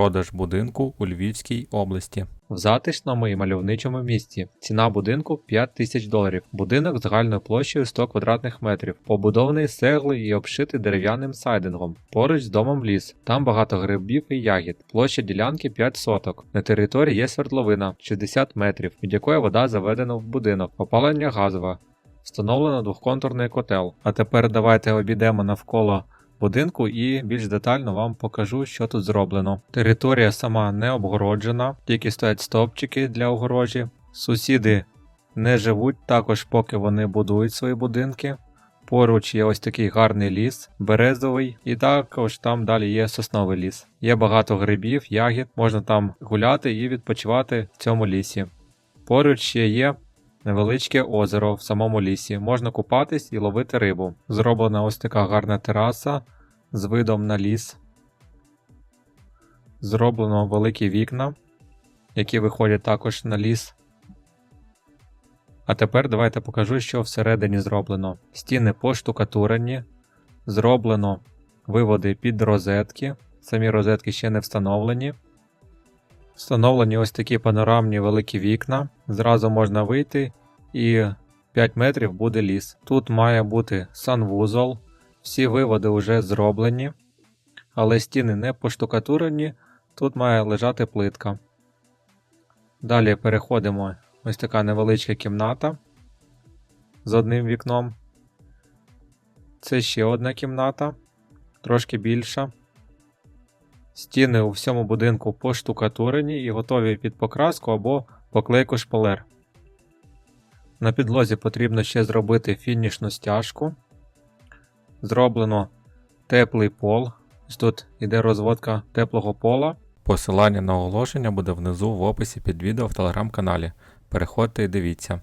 Продаж будинку у Львівській області. В затишному і мальовничому місті. Ціна будинку 5 тисяч доларів. Будинок з загальною площею 100 квадратних метрів, побудований з і обшитий дерев'яним сайдингом. Поруч з домом ліс. Там багато грибів і ягід. Площа ділянки 5 соток. На території є свердловина 60 метрів, від якої вода заведена в будинок. Опалення газове. Встановлено двохконтурний котел. А тепер давайте обійдемо навколо будинку і більш детально вам покажу, що тут зроблено. Територія сама не обгороджена, тільки стоять стовпчики для огорожі. Сусіди не живуть також, поки вони будують свої будинки. Поруч є ось такий гарний ліс, березовий, і також там далі є сосновий ліс. Є багато грибів, ягід, можна там гуляти і відпочивати в цьому лісі. Поруч ще є невеличке озеро в самому лісі. Можна купатись і ловити рибу. Зроблена ось така гарна тераса з видом на ліс. Зроблено великі вікна, які виходять також на ліс. А тепер давайте покажу, що всередині зроблено. Стіни поштукатурені, зроблено виводи під розетки. Самі розетки ще не встановлені. Встановлені ось такі панорамні великі вікна. Зразу можна вийти і 5 метрів буде ліс. Тут має бути санвузол. Всі виводи вже зроблені, але стіни не поштукатурені. Тут має лежати плитка. Далі переходимо. Ось така невеличка кімната з одним вікном. Це ще одна кімната, трошки більша. Стіни у всьому будинку поштукатурені і готові під покраску або поклейку шпалер. На підлозі потрібно ще зробити фінішну стяжку. Зроблено теплий пол. Тут іде розводка теплого пола. Посилання на оголошення буде внизу в описі під відео в телеграм-каналі. Переходьте і дивіться.